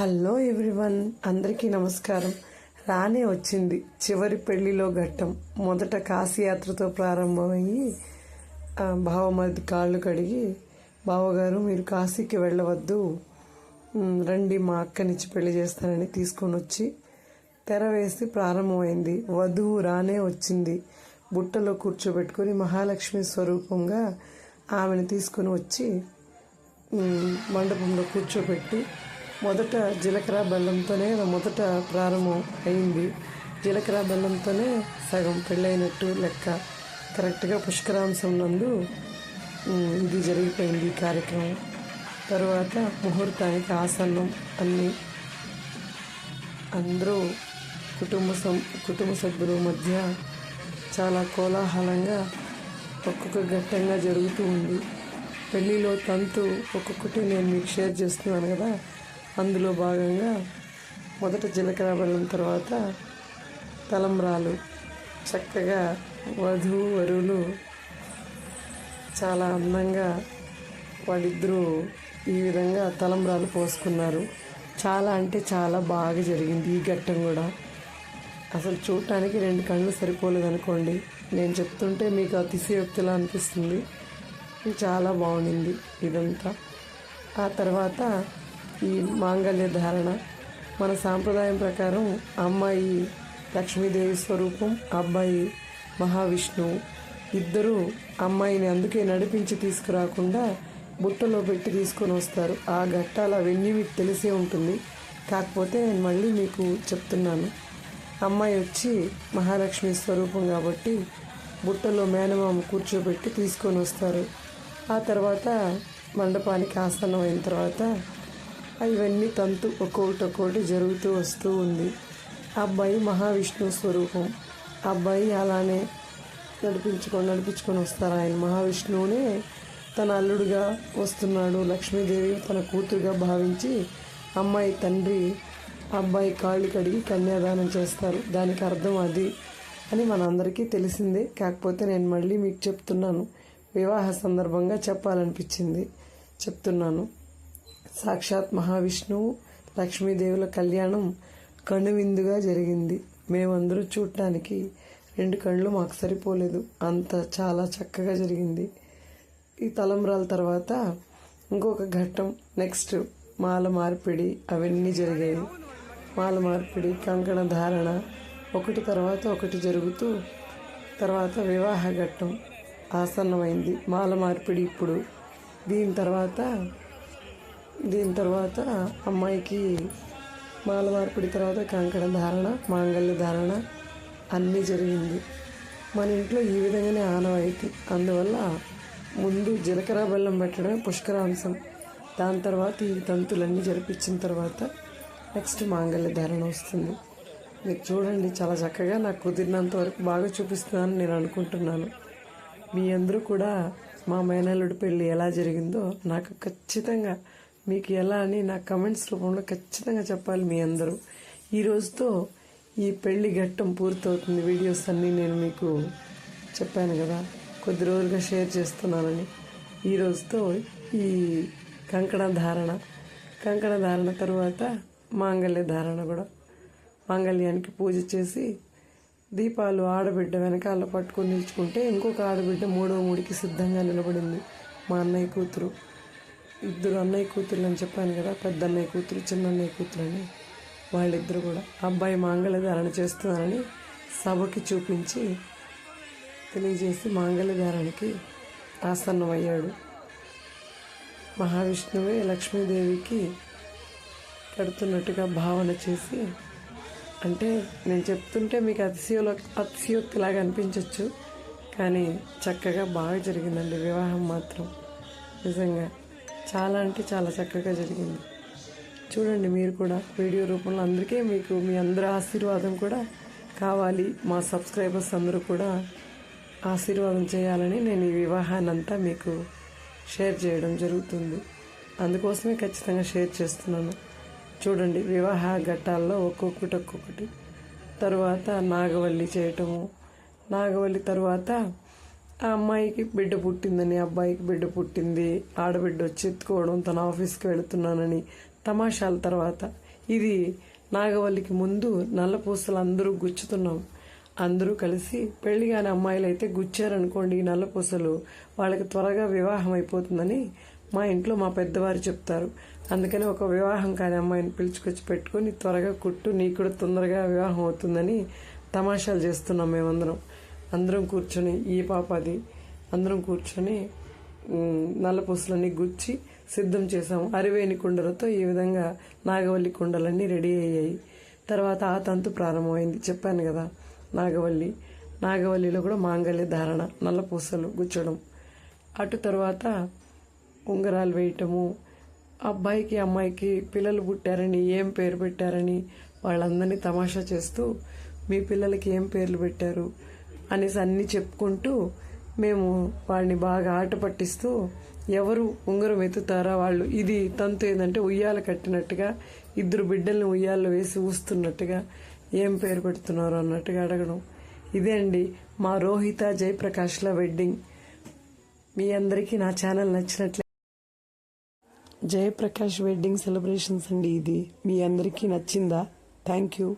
Hello everyone అందరికీ నమస్కారం. రానే వచ్చింది చివరి పెళ్ళిలో ఘట్టం. మొదట కాశీయాత్రతో ప్రారంభమయ్యి బావ బావమరిది కాళ్ళు కడిగి బావగారు మీరు కాశీకి వెళ్ళవద్దు. రండి మా అక్కనిచ్చి పెళ్ళి చేస్తానని తీసుకొని వచ్చి తెర వేసి ప్రారంభమైంది. వధువు రానే వచ్చింది. బుట్టలో కూర్చోబెట్టుకొని మహాలక్ష్మి స్వరూపంగా ఆమెను తీసుకొని వచ్చి మండపంలో కూర్చోబెట్టి మొదట జీలకర్ర బెల్లంతోనే మొదట ప్రారంభం అయింది. జీలకర్ర బెల్లంతోనే సగం పెళ్ళైనట్టు లెక్క. కరెక్ట్గా పుష్కరాంశం నందు ఇది జరిగిపోయింది ఈ కార్యక్రమం. తర్వాత ముహూర్తానికి ఆసన్నం అన్నీ అందరూ కుటుంబ సం కుటుంబ సభ్యుల మధ్య చాలా కోలాహలంగా ఒక్కొక్క ఘట్టంగా జరుగుతూ ఉంది. పెళ్ళిలో తంతు ఒక్కొక్కటి నేను మీకు షేర్ చేస్తున్నాను కదా అందులో భాగంగా మొదట జీలకర్ర బెల్లం తర్వాత తలంబ్రాలు. చక్కగా వధువు వరువులు చాలా అందంగా వాళ్ళిద్దరూ ఈ విధంగా తలంబ్రాలు పోసుకున్నారు. చాలా అంటే చాలా బాగా జరిగింది ఈ ఘట్టం కూడా. అసలు చూడటానికి రెండు కళ్ళు సరిపోలేదు అనుకోండి నేను చెప్తుంటే మీకు అతిశయోక్తిలా అనిపిస్తుంది. చాలా బాగుండింది ఇదంతా. ఆ తర్వాత ఈ మాంగళ్య ధారణ మన సాంప్రదాయం ప్రకారం అమ్మాయి లక్ష్మీదేవి స్వరూపం అబ్బాయి మహావిష్ణువు ఇద్దరూ అమ్మాయిని అందుకే నడిపించి తీసుకురాకుండా బుట్టలో పెట్టి తీసుకొని వస్తారు. ఆ ఘట్టాలు అవన్నీ మీకు తెలిసే ఉంటుంది. కాకపోతే నేను మళ్ళీ మీకు చెప్తున్నాను. అమ్మాయి వచ్చి మహాలక్ష్మి స్వరూపం కాబట్టి బుట్టలో మేనమామ కూర్చోబెట్టి తీసుకొని వస్తారు. ఆ తర్వాత మండపానికి ఆసనం అయిన తర్వాత ఇవన్నీ తంతు ఒక్కొక్కటి ఒక్కొక్కటి జరుగుతూ వస్తూ ఉంది. అబ్బాయి మహావిష్ణు స్వరూపం. అబ్బాయి అలానే నడిపించుకొని నడిపించుకొని వస్తారు ఆయన మహావిష్ణువునే. తన అల్లుడుగా వస్తున్నాడు లక్ష్మీదేవి తన కూతురుగా భావించి అమ్మాయి తండ్రి అబ్బాయి కాళ్ళు కడిగి కన్యాదానం చేస్తారు. దానికి అర్థం అది అని మనందరికీ తెలిసిందే. కాకపోతే నేను మళ్ళీ మీకు చెప్తున్నాను. వివాహ సందర్భంగా చెప్పాలనిపించింది. చెప్తున్నాను. సాక్షాత్ మహావిష్ణువు లక్ష్మీదేవుల కళ్యాణం కనువిందుగా జరిగింది. మేమందరూ చూడటానికి రెండు కళ్ళు మాకు సరిపోలేదు. అంత చాలా చక్కగా జరిగింది. ఈ తలంబ్రాల తర్వాత ఇంకొక ఘట్టం నెక్స్ట్ మాల మార్పిడి అవన్నీ జరిగాయి. మాల మార్పిడి కంకణ ధారణ ఒకటి తర్వాత ఒకటి జరుగుతూ తర్వాత వివాహ ఘట్టం ఆసన్నమైంది. మాల మార్పిడి ఇప్పుడు దీని తర్వాత దీని తర్వాత అమ్మాయికి మాల మార్పిడి తర్వాత కంకణ ధారణ మాంగళ్య ధారణ అన్నీ జరిగింది. మన ఇంట్లో ఈ విధంగానే ఆనవాయితీ. అందువల్ల ముందు జీలకర్ర బెల్లం పెట్టడమే పుష్కరాంశం. దాని తర్వాత ఈ తంతులన్నీ జరిపించిన తర్వాత నెక్స్ట్ మాంగళ్య ధారణ వస్తుంది. మీరు చూడండి చాలా చక్కగా నాకు కుదిరినంత వరకు బాగా చూపిస్తున్నానని నేను అనుకుంటున్నాను. మీ అందరూ కూడా మా మేనల్లుడి పెళ్ళి ఎలా జరిగిందో నాకు ఖచ్చితంగా మీకు ఎలా అని నా కమెంట్స్ రూపంలో ఖచ్చితంగా చెప్పాలి మీ అందరూ. ఈ రోజుతో ఈ పెళ్ళి ఘట్టం పూర్తవుతుంది. వీడియోస్ అన్నీ నేను మీకు చెప్పాను కదా. కొద్ది రోజులుగా షేర్ చేస్తున్నానని. ఈ రోజుతో ఈ కంకణ ధారణ. కంకణ ధారణ తర్వాత మాంగళ్య ధారణ కూడా. మాంగళ్యానికి పూజ చేసి దీపాలు ఆడబిడ్డ వెనకాల పట్టుకొని నిల్చుకుంటే ఇంకొక ఆడబిడ్డ మూడో మూడికి సిద్ధంగా నిలబడింది. మా అన్నయ్య కూతురు. ఇద్దరు అన్నయ్య కూతుర్లు అని చెప్పాను కదా పెద్ద అన్నయ్య కూతురు చిన్న అన్నయ్య కూతురు అని వాళ్ళిద్దరు కూడా. అబ్బాయి మాంగళ్యధారణ చేస్తున్నారని సభకి చూపించి తెలియజేసి మాంగళ్యధారణకి ఆసన్నమయ్యాడు. మహావిష్ణువే లక్ష్మీదేవికి కడుతున్నట్టుగా భావన చేసి అంటే నేను చెప్తుంటే మీకు అతిశయోల అతిశయోక్తిలాగా అనిపించవచ్చు కానీ చక్కగా బాగా జరిగిందండి వివాహం మాత్రం. నిజంగా చాలా అంటే చాలా చక్కగా జరిగింది. చూడండి మీరు కూడా వీడియో రూపంలో అందరికీ మీకు మీ అందరి ఆశీర్వాదం కూడా కావాలి. మా సబ్స్క్రైబర్స్ అందరూ కూడా ఆశీర్వాదం చేయాలని నేను ఈ వివాహాన్ని అంతా మీకు షేర్ చేయడం జరుగుతుంది. అందుకోసమే ఖచ్చితంగా షేర్ చేస్తున్నాను. చూడండి వివాహ ఘట్టాల్లో ఒక్కొక్కటి ఒక్కొక్కటి. తర్వాత నాగవల్లి చేయటము. నాగవల్లి తర్వాత ఆ అమ్మాయికి బిడ్డ పుట్టిందని అబ్బాయికి బిడ్డ పుట్టింది ఆడబిడ్డ వచ్చి ఎత్తుకోవడం తన ఆఫీస్కి వెళుతున్నానని తమాషాల తర్వాత ఇది నాగవల్లికి ముందు నల్లపూసలు అందరూ గుచ్చుతున్నాం. అందరూ కలిసి పెళ్ళి కాని అమ్మాయిలు అయితే గుచ్చారనుకోండి ఈ నల్లపూసలు. వాళ్ళకి త్వరగా వివాహం అయిపోతుందని మా ఇంట్లో మా పెద్దవారు చెప్తారు. అందుకని ఒక వివాహం కాని అమ్మాయిని పిలుచుకొచ్చి పెట్టుకొని త్వరగా కుట్టు నీకు కూడా తొందరగా వివాహం అవుతుందని తమాషాలు చేస్తున్నాం మేమందరం. అందరం కూర్చొని ఈ పాప అది అందరం కూర్చొని ఉమ్, నల్ల పూసలన్నీ గుచ్చి సిద్ధం చేసాము అరివేణి కుండలతో ఈ విధంగా నాగవల్లి కుండలన్నీ రెడీ అయ్యాయి. తర్వాత ఆ తంతు ప్రారంభమైంది. చెప్పాను కదా నాగవల్లి. నాగవల్లిలో కూడా మాంగళ్య ధారణ నల్లపూసలు గుచ్చడం. అటు తర్వాత ఉంగరాలు వేయటము. అబ్బాయికి అమ్మాయికి పిల్లలు పుట్టారని ఏం పేరు పెట్టారని వాళ్ళందరినీ తమాషా చేస్తూ మీ పిల్లలకి ఏం పేర్లు పెట్టారు? అనేసి అన్ని చెప్పుకుంటూ మేము వాడిని బాగా ఆట పట్టిస్తూ ఎవరు ఉంగరం ఎత్తుతారా వాళ్ళు ఇది తంతు ఏంటంటే ఉయ్యాల కట్టినట్టుగా ఇద్దరు బిడ్డల్ని ఉయ్యాల్లో వేసి ఊస్తున్నట్టుగా ఏం పేరు పెడుతున్నారు అన్నట్టుగా అడగడం. ఇదే అండి మా రోహిత జయప్రకాష్ల వెడ్డింగ్ మీ అందరికీ నా ఛానల్ నచ్చినట్లే జయప్రకాష్ వెడ్డింగ్ సెలబ్రేషన్స్ అండి ఇది. మీ అందరికీ నచ్చిందా? Thank you